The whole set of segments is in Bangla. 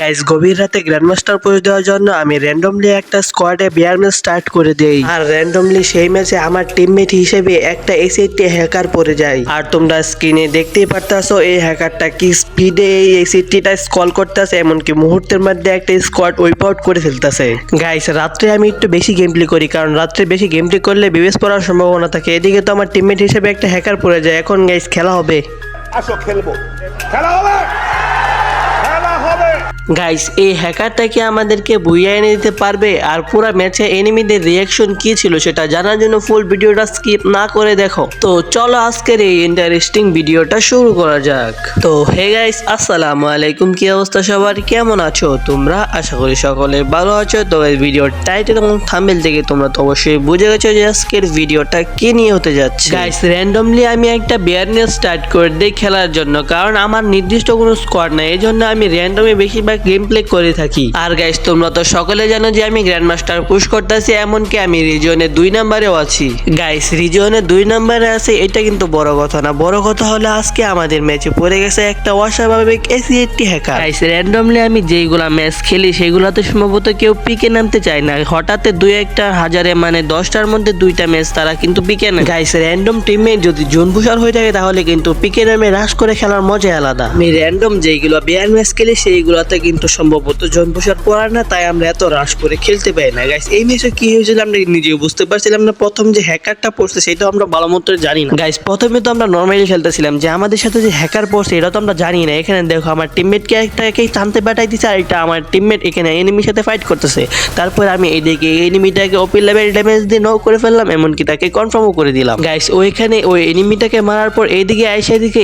গাইস গভীর রাতে গ্র্যান্ডমাস্টার পুশ দেওয়ার জন্য আমি র্যান্ডমলি একটা স্কোয়াডে বিয়ার ম্যাচ স্টার্ট করে দেই। আর র্যান্ডমলি সেই ম্যাচে আমার টিমমেট হিসেবে একটা এসিডটি হ্যাকার পড়ে যায়। আর তোমরা স্ক্রিনে দেখতেই পারতাছো, এই হ্যাকারটা কি স্পিডে এই এসিডটিটা স্কল করতেছে, এমনকি মুহূর্তের মধ্যে একটা স্কোয়াড ওয়াইপ আউট করে ফেলতেছে। গাইস রাত্রে আমি একটু বেশি গেম প্লে করি, কারণ রাত্রে বেশি গেম প্লে করলে বিবেশ পড়ার সম্ভাবনা থাকে। এদিকে তো আমার টিমমেট হিসেবে একটা হ্যাকার পড়ে যায়। এখন গাইস খেলা হবে। আসো, খেলব। খেলা হবে! গাইস এই হ্যাকারটা কি আমাদেরকে বুইয়া এনে দিতে পারবে? আর পুরো ম্যাচে এনিমিদের রিয়াকশন কি ছিল সেটা জানার জন্য ফুল ভিডিওটা স্কিপ না করে দেখো। তো চলো আজকের এই ইন্টারেস্টিং ভিডিওটা শুরু করা যাক। তো হে গাইস আসসালামু আলাইকুম। কি অবস্থা সবার? কেমন আছো? তোমরা? আশা করি সকলে ভালো আছো। তো এই ভিডিওর টাইটেল এবং থাম্বনেল থেকে তোমরা তো অবশ্যই বুঝে গেছো যে আজকের ভিডিওটা কি নিয়ে হতে যাচ্ছে। গাইস র্যান্ডমলি আমি একটা বিয়ার নিয়ে স্টার্ট করে দিই খেলার জন্য। কারণ আমার নির্দিষ্ট কোনো স্কোয়াড নাই। এই জন্য আমি র্যান্ডমে বেশিরভাগ গেম প্লে করে থাকি। আর গাইস তোমরা তো সকলে জানো যে আমি গ্র্যান্ড মাস্টার পুশ করতেছি এমনকি আমি রিজিয়নে দুই নাম্বারেও আছি। গাইস রিজিয়নে দুই নাম্বারে আছে এটা কিন্তু বড় কথা না। বড় কথা হলো আজকে আমাদের ম্যাচে পড়ে গেছে একটা অস্বাভাবিক এসি একটি হ্যাকার গাইস র্যান্ডমলি আমি যেইগুলা ম্যাচ খেলি সেগুলাতে সম্ভবত কেউ পিকে নামতে চায় না। হঠাৎ দুই একটা হাজারে মানে দশটার মধ্যে দুইটা ম্যাচ তারা কিন্তু পিকে না গাইস র্যান্ডম টিমে যদি জোন পুষার হয়ে থাকে তাহলে কিন্তু পিকে নামে রাশ করে খেলার মজা আলাদা। আমি র্যান্ডম যেইগুলো বিয়ার ম্যাচ খেলি সেইগুলোতে কিন্তু সম্ভবত জোন পুষার পড়ার না, তাই আমরা এত রাশ করে খেলতে পারি না। গাইস এই ম্যাচে কি হয়েছিল আমরা নিজেও বুঝতে পারছিলাম না। প্রথম যে হ্যাকারটা পড়ছে সেটা আমরা ভালো মতো জানি না। গাইস প্রথমে তো আমরা নর্মালি খেলতেছিলাম। যে আমাদের সাথে যে হ্যাকার পড়ছে এটা তো আমরা জানি না। এখানে দেখো, আমার টিমমেটকে একটা একেই টানতে পাঠাই দিচ্ছে আর এটা আমার টিমমেট এখানে এনিমির সাথে ফাইট করতেছে। তারপর আমি এইদিকে এনিমিটাকে ওপি লেভেল ড্যামেজ দিয়ে নক করে ফেললাম, এমনকি তাকে কনফার্মও করে দিলাম। গাইস ওইখানে ওই এনিমিটাকে মারার পর এইদিকে আইসা দিকে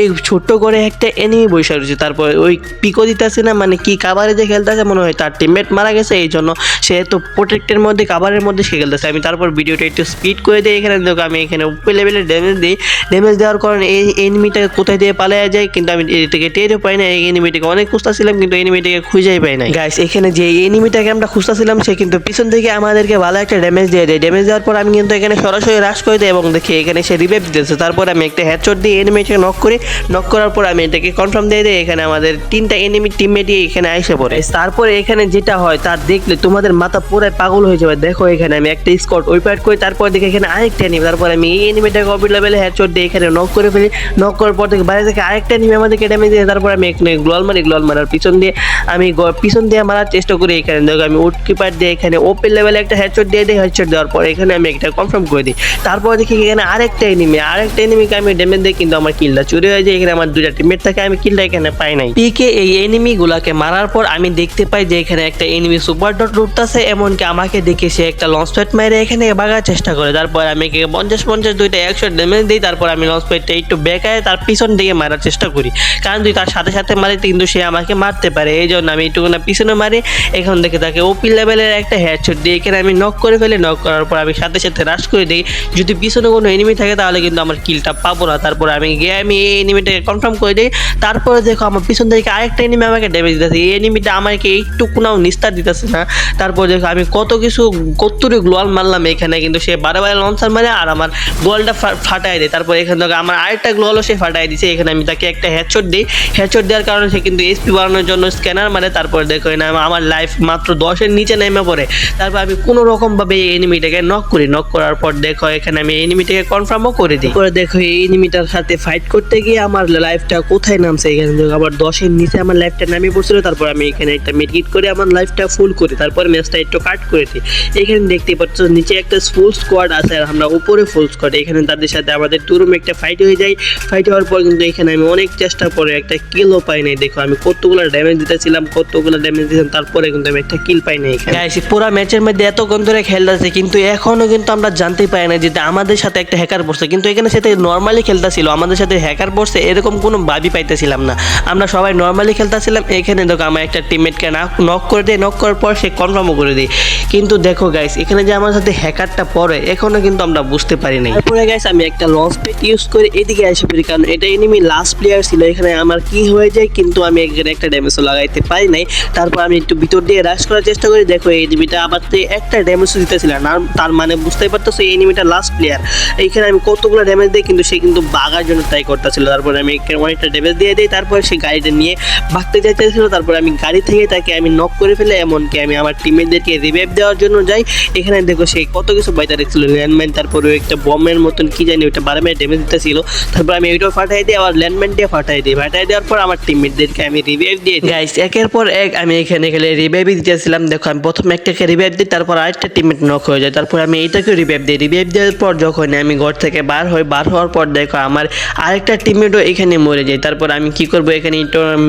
এই ছোট্ট করে একটা এনিমি বসে রয়েছে। তারপর ওই পিকো দিতেছে না মানে কি কাবারে যে খেলতেছে, মনে হয় তার টিমমেট মারা গেছে, এই জন্য সে তো প্রোটেক্টের মধ্যে কাবারের মধ্যে সে খেলতেছে। আমি তারপর ভিডিওটা একটু স্পিড করে দিই, এখানে দেখো আমি এখানে উপর লেভেলের ড্যামেজ দিই। ড্যামেজ দেওয়ার কারণে এই এনিমিটাকে কোথায় দিয়ে পালায়া যায়, কিন্তু আমি এটাকে টেরও পাই না, এই এনিমিটাকে অনেক খুঁজতেছিলাম, কিন্তু এনিমিটাকে খুঁজেই পাই না গাইস এখানে যে এনিমিটাকে আমরা খুঁজতেছিলাম, সে কিন্তু পিছন থেকে আমাদেরকে ভালো একটা ড্যামেজ দিয়ে দেয়। ড্যামেজ দেওয়ার পর আমি কিন্তু এখানে সরাসরি রাশ করে দিই, এবং দেখি এখানে সে রিভাইভ দিতেছে। তারপর আমি একটা হেডশট দিয়ে এনিমিটাকে নক করি। নক করার পর আমি এটাকে কনফার্ম দিয়ে দিই, এখানে আমাদের তিনটা এনিমি টিমমেটই এখানে আইসে পড়ে। তারপরে এখানে যেটা হয়, তার দেখলে তোমাদের মাথা পুরো পাগল হয়ে যাবে। দেখো এখানে আমি একটা স্কট ওই পার্ট করি, তারপর দেখে এখানে আরেকটা এনিমি তারপর আমি এই এনিমিটাকে অফিস লেভেলে হেডশট দিয়ে এখানে নক করে ফেলি। নক করার পর থেকে বাইরে থেকে আরেকটা এনিমি আমাদেরকে ড্যামেজ দিয়ে তারপর আমি এখানে গ্লোয়াল মারি গ্লোয়াল মারার পিছন দিয়ে আমি পিছন দিয়ে মারার চেষ্টা করি এখানে। দেখো আমি উড কিপার দিয়ে এখানে ওপেন লেভেলে একটা হেডশট দিয়ে দিই হেডশট দেওয়ার পর এখানে আমি একটা কনফার্ম করে দিই। তারপর দেখি এখানে আরেকটা এনিমি আরেকটা এনিমিকে আমি ড্যামেজ দিই, কিন্তু আমার কিলটা চুরি হয়ে যায়। এখানে আমার দুইটা টিমমেট থাকে, আমি কিলটা এখানে পাই নাই। পিকে এই এনিমি গুলাকে মারার পর আমি দেখতে পাই যে এখানে একটা এনিমি সুপার ডট লুটতেছে, এমনকি আমাকে দেখে সে একটা লঞ্চ প্যাড মেরে এখানে ভাগার চেষ্টা করে। তারপর আমি পঞ্চাশ পঞ্চাশ দুইটা একশো ড্যামেজ দিই, তারপর আমি লঞ্চ প্যাডটা একটু বেকায় তার পিছন দিকে মারার চেষ্টা করি। কারণ তুই তার সাথে সাথে মারি কিন্তু সে আমাকে মারতে পারে। এই জন্য আমি একটু না পিছনে মারি, এখন দেখে তাকে ওপি লেভেলের একটা হেডশট দিয়ে এখানে আমি নক করে ফেলে। নক করার পর আমি সাথে সাথে রাশ করে দিই। যদি পিছনে কোনো এনিমি থাকে, তাহলে কিন্তু আমার কিলটা পাবো না। তারপর আমি গিয়ে আমি এই এনিমিটাকে কনফার্ম করে দিই। তারপরে দেখো আমার পিছন থেকে আরেকটা এনিমি আমাকে ড্যামেজ দিতেছে। এই এনিমিটা আমাকে একটু কোনাও নিস্তার দিতেছে না। তারপর দেখো, আমি কত কিছু কত্তুরে গ্লোয়াল মারলাম এখানে, কিন্তু সে বারে বারে লঞ্চার মারে আর আমার গোয়ালটা ফাটাই দেয়। তারপর এখান থেকে আমার আরেকটা গ্লোয়ালও সে ফাটাই দিছে। এখানে আমি তাকে একটা হেডশট দিই। হেডশট দেওয়ার কারণে সে কিন্তু এসপি বাড়ানোর জন্য স্ক্যানার মারে। তারপর দেখো না আমার লাইফ মাত্র দশের নিচে নেমে পড়ে। তারপর আমি কোনো রকমভাবে এই এনিমিটাকে নক করি। নক করার পর দেখো, এখানে আমি এনিমিটাকে কনফার্মও করে দিই। পরে দেখো, এই এনিমিটার সাথে ফাইট করতে গিয়ে আমার লাইফটা কোথায় নামছে? এখানে আবার দশের নিচে আমার লাইফটা নামিয়ে পড়ছিল তারপর আমি এখানে একটা মিডকিট করে আমার লাইফটা ফুল করি, তারপর ম্যাচটা একটু কাট করে দিই এখানে দেখতে পাচ্ছ, নিচে একটা ফুল স্কোয়াড আছে আর আমরা উপরে ফুল স্কোয়াড এখানে তাদের সাথে আমাদের টুরুম একটা ফাইট হয়ে যায়। ফাইট হওয়ার পর কিন্তু এখানে আমি অনেক চেষ্টা করে একটা কিলও পাই নাই। দেখো, আমি কতগুলো ড্যামেজ দিতেছিলাম, কতগুলো ড্যামেজ দিয়েছিলাম, তারপরে কিন্তু আমি একটা কিল পাই নাই গাইস পুরো ম্যাচের মধ্যে এতক্ষণ ধরে খেলতেছে কিন্তু এখনও কিন্তু আমরা জানতে পারি না যে আমাদের সাথে একটা হ্যাকার পড়ছে কিন্তু এখানে সাথে নর্মালি খেলতেছিল, আমাদের সাথে হ্যাকার পড়ছে এরকম কোনো ভাবি পাইতেছিলাম না। আমরা সবাই নর্মালি খেলতেছিলাম এখানে দেখো আমার একটা টিমমেটকে নক করে দিয়ে নক করার পর সে কনফার্মও করে দিই কিন্তু দেখো গাইস এখানে যে আমার সাথে হ্যাকারটা পড়ে, এখনও কিন্তু আমরা বুঝতে পারি নাই। তারপরে গাইস আমি একটা লঞ্চ পেট ইউজ করে, এদিকে এসে পড়ি কারণ এটা এনিমি লাস্ট প্লেয়ার ছিল, এখানে আমার কি হয়ে যায় কিন্তু আমি এখানে একটা ড্যামেজও লাগাইতে পারি নাই। তারপর আমি একটু ভিতর দিয়ে রাশ করার চেষ্টা করি, দেখো এই এনিমিটা আমার তো একটা ড্যামেজও দিতেছিল, না, তার মানে বুঝতেই পারতেছো এই এনিমিটা লাস্ট প্লেয়ার এইখানে আমি কতগুলো ড্যামেজ দিই, কিন্তু সে কিন্তু বাগার জন্য ট্রাই করতেছিল। তারপরে আমি অনেকটা ড্যামেজ দিয়ে দিই, তারপরে সে গাড়িটা নিয়ে ভাগতে যাইতে ছিল তারপর আমি গাড়ি থেকে তাকে আমি নক করে ফেলে, এমনকি আমি আমার টিমমেটদেরকে রিভাইভ দেওয়ার জন্য যাই। এখানে দেখো সে কত কিছু বাইতে রেখেছিল ল্যান্ডমাইন তারপরে একটা বমের মতন, কি জানি ওটা বারবার ড্যামেজ দিতেছিল। তারপর আমি ওইটাও ফাটাই দিই, আবার ল্যান্ডমাইন দিয়ে ফাটাই দিই। ফাটাই দেওয়ার পর আমার টিমমেটদেরকে আমি রিভাইভ দিয়ে দিই। একের পর এক আমি এখানে গেলে রিভাইভ দিতেছিলাম। দেখো, আমি প্রথমে একটাকে রিভাইভ দিই, তারপর আরেকটা টিমমেট নক হয়ে যায়। তারপর আমি এইটাকে রিভাইভ দিই। রিভাইভ দেওয়ার পর যখন আমি ঘর থেকে বার হই, বার হওয়ার পর দেখো, আমার আরেকটা টিমমেটও এখানে মরে যায়। তারপর আমি কি করব, এখানে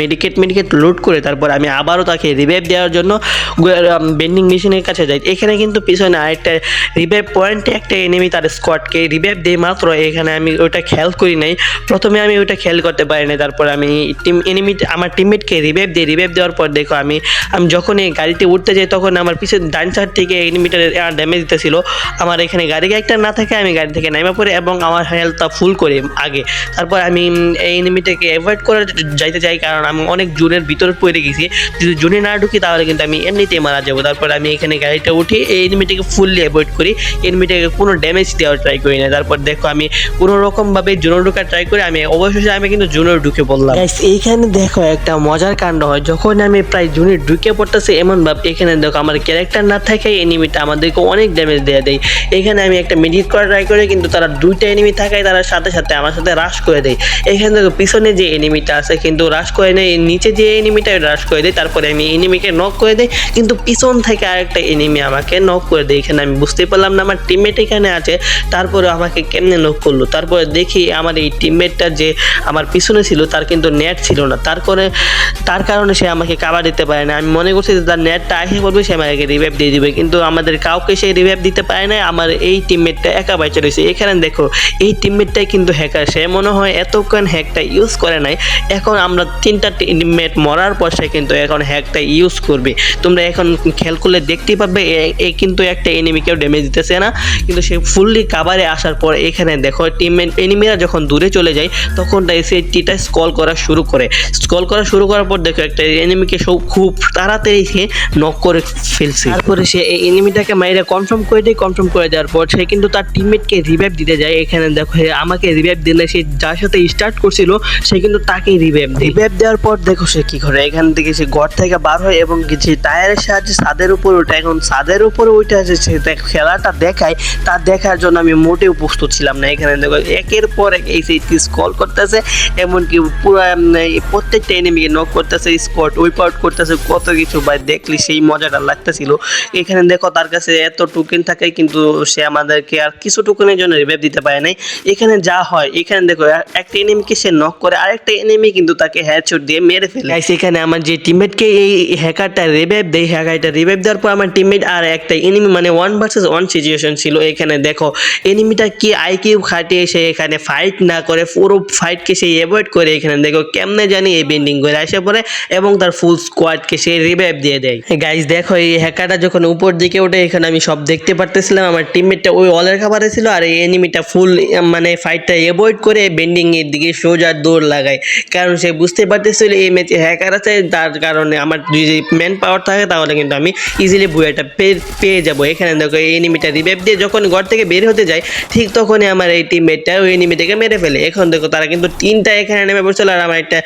মেডিকেট মেডিকেট লোড করে তারপর আমি আবারও তাকে রিভাইভ দেওয়ার জন্য বেন্ডিং মেশিনের কাছে যাই। এখানে কিন্তু পিছনে আরেকটা রিভাইভ পয়েন্টে একটা এনিমি তার স্কোয়াডকে রিভাইভ দিয়ে মাত্র। এখানে আমি ওটা খেয়াল করি নাই। প্রথমে আমি ওটা খেয়াল করতে পারি নাই। তারপর আমি টিম এনিমি আমার টিমমেটকে রিভাইভ দিই। রিভাইভ দেওয়ার পর দেখো আমি আমি যখন এই গাড়িতে উঠতে যাই তখন আমার পিছনে ডান সাইড থেকে এনিমিটার ড্যামেজ দিতেছিল। আমার এখানে গাড়ি একটা না থাকে, আমি গাড়ি থেকে নেমে পড়ি এবং আমার হেলথটা ফুল করি আগে। তারপর আমি এই এনিমিটাকে অ্যাভয়েড করে যাইতে চাই কারণ আমি অনেক জুনের ভিতরে পড়ে গেছি। যদি জুনে না ঢুকি, তাহলে কিন্তু আমি এমনিতেই মারা যাব। তারপর আমি এখানে গাড়িটা উঠি এই এনিমিটাকে ফুললি অ্যাভয়েড করি। এনিমিটাকে কোনো ড্যামেজ দেওয়ার ট্রাই করি না। তারপর দেখো আমি কোনো রকমভাবে জুনো ঢোকার ট্রাই করি। আমি অবশেষে আমি কিন্তু জুনো ঢুকে পড়লাম। এইখানে দেখো একটা মজার কাণ্ড হয়। যখন আমি প্রায় জুনে ঢুকে পড়তেছি, এমন ভাব এখানে দেখো আমার ক্যারেক্টার না থাকে এনিমিটা আমাদেরকে অনেক ড্যামেজ দেওয়া দেয়। এখানে আমি একটা মেডিট করা ট্রাই করি, কিন্তু তারা দুইটা এনিমি থাকায় তারা সাথে সাথে আমার সাথে রাশ করে দেয়। এখানে দেখো পিছনে যে এনিমিটা আছে, কিন্তু রাশ করে নেয়, নিচে যে এনিমিটা রাশ করে দেয়, তারপরে আমি এনিমিকে নক করে দেই কিন্তু পিছন থেকে আরেকটা এনিমি আমাকে নক করে দেয়, এখানে আমি বুঝতে পারলাম না, আমার টিমমেট এখানে আছে, তারপরে আমাকে কেমনে নক করল? তারপরে দেখি আমার এই টিমমেটটা যে আমার পিছনে ছিল, তার কিন্তু নেট ছিল না, তারপরে, তার কারণে সে আমাকে কাবার দিতে পারে না, আমি মনে করছি যে তার নেটটা আসে পড়বে সে আমাকে রিভাইভ দিয়ে দিবে, কিন্তু আমাদের কাউকে সে রিভাইভ দিতে পারে না আমার এই টিমমেটটা একা বাইচে রয়েছে এখানে দেখো, এই টিমমেটটাই কিন্তু হ্যাকার সে মনে হয় এতক্ষণ হ্যাকটা ইউজ করে নাই, এখন আমরা তিনটা টিমমেট মরার পর সে কিন্তু এখন হ্যাকটা ইউজ করবে। তোমরা এখন খেয়াল করলে দেখতেই পাবে এ- কিন্তু একটা এনিমিকেও ড্যামেজ দিতেছে না। কিন্তু সে ফুললি কাভারে আসার পর এখানে দেখো টিমমেট এনিমিরা যখন দূরে চলে যায় তখন তাই সে টিটা স্কল করা শুরু করে। স্কল করা শুরু করার পর দেখো একটা এনিমিকে সব খুব তাড়াতাড়ি সে নক করে ফেলছে। তারপরে সে এই এনিমিটাকে মাইরে কনফার্ম করে দেয় কনফার্ম করে দেওয়ার পর সে কিন্তু তার টিমমেটকে রিভাইভ দিতে যায়। এখানে দেখো আমাকে রিভাইভ দিলে সে যার সাথে স্টার্ট করছিল সে কিন্তু তাকে রিভাইভ দেয়। রিভাইভ দেওয়ার পর দেখো সে কি করে এখান থেকে সে ঘর থেকে বার হয় এবং যে টায়ারের সাহায্যে ছাদের উপর ওঠে। এখন ছাদের উপরে উঠে আছে সে খেলাটা দেখায়। তা দেখার জন্য আমি মোটেও প্রস্তুত ছিলাম না। এখানে দেখো, একের পর এক এই সেই স্কল করতেছে, এমনকি পুরো প্রত্যেকটা এনিমিকে নক করতেছে স্কট উইপ আউট করতেছে, কত কিছু ভাই দেখলি, সেই মজাটা লাগতেছিল। এখানে দেখো, তার কাছে এত টোকেন থাকে, কিন্তু সে আমাদেরকে আর কিছু টোকেনের জন্য রিভাইভ দিতে পারে নাই। এখানে যা হয়, এখানে দেখো একটা এনিমিকে সে নক করে, আরেকটা এনিমি কিন্তু তাকে হেডশট দিয়ে মেরে ফেলে। এখানে আমার যে টিমমেটকে এই হ্যাকারটা রিভাইভ দেয় হ্যাকারটা রিভাইভ দেওয়ার পর আমার টিমমেট আর একটা এনিমি মানে ওয়ান ভার্সেস ওয়ান সিচুয়েশন ছিল এখানে, দেখো। এনিমিটা কি আইকিউ খাটিয়ে সে এখানে ফাইট না করে, পুরো ফাইটকে সে অ্যাভয়েড করে এখানে, দেখো কেমনে জানি এই বেন্ডিং করে আসে পরে এবং তার ফুল স্কোয়াডকে সে রিভাইভ দিয়ে দেয়। গাইজ দেখো এই হ্যাকারটা যখন উপর দিকে ওঠে, এখানে আমি সব দেখতে পারতেছিলাম, আমার টিমমেটটা ওই অলের খাবারে ছিল আর এই এনিমিটা ফুল মানে ফাইটটা অ্যাভয়েড করে বেন্ডিং এর দিকে সোজা দৌড় লাগায়। কারণ সে বুঝতে পারতেছিল এই ম্যাচে হ্যাকার আছে তার কারণে আমার যদি ম্যান পাওয়ার থাকে, তাহলে কিন্তু আমি ইজিলি বুয়াটা পেয়ে যাব। এখানে দেখো, এই এনিমিটা রিভাইভ দিয়ে যখন ঘর থেকে বের হতে যায়, ঠিক তখনই আমার এই টিমমেটটা ওই এনিমিটাকে মেরে ফেলে। এখন দেখো, তারা কিন্তু তিনটা এখানে নেমে পড়ছিল, আর আমার একটা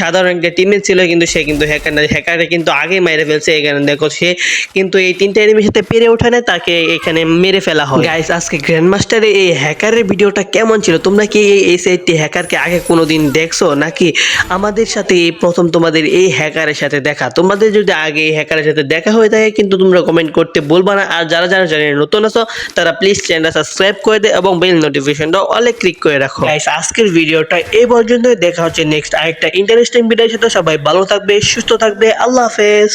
সাধারণ একটা টিমমেট ছিল, কিন্তু সে কিন্তু হ্যাকার না হ্যাকারে কিন্তু আগে মেরে ফেলছে। এখানে দেখো, সে কিন্তু এই তিনটা এনিমির সাথে পেরে ওঠে না, তাকে এখানে মেরে ফেলা হয়। গাইস আজকে গ্র্যান্ড মাস্টারের এই হ্যাকারের ভিডিওটা কেমন ছিল? তোমরা কি এই সাইটটি হ্যাকারকে আগে কোনোদিন দেখছ? নাকি আমাদের সাথে এই প্রথম তোমাদের এই হ্যাকারের সাথে দেখা। তোমাদের যদি আগে এই হ্যাকারের সাথে দেখা হয়ে থাকে, কিন্তু তোমরা কমেন্ট করতে বলবা না। আর যারা যারা চ্যানেলে নতুন আছো, তারা প্লিজ চ্যানেলটা সাবস্ক্রাইব করে দে এবং বেল নোটিফিকেশনটা অলে ক্লিক করে রাখো। গাইস আজকের ভিডিওটা এই পর্যন্তই। দেখা হচ্ছে নেক্সট আরেকটা ইন্টারেস্টিং ভিডিওর সাথে। সবাই ভালো থাকবে, সুস্থ থাকবে। আল্লাহ হাফেজ।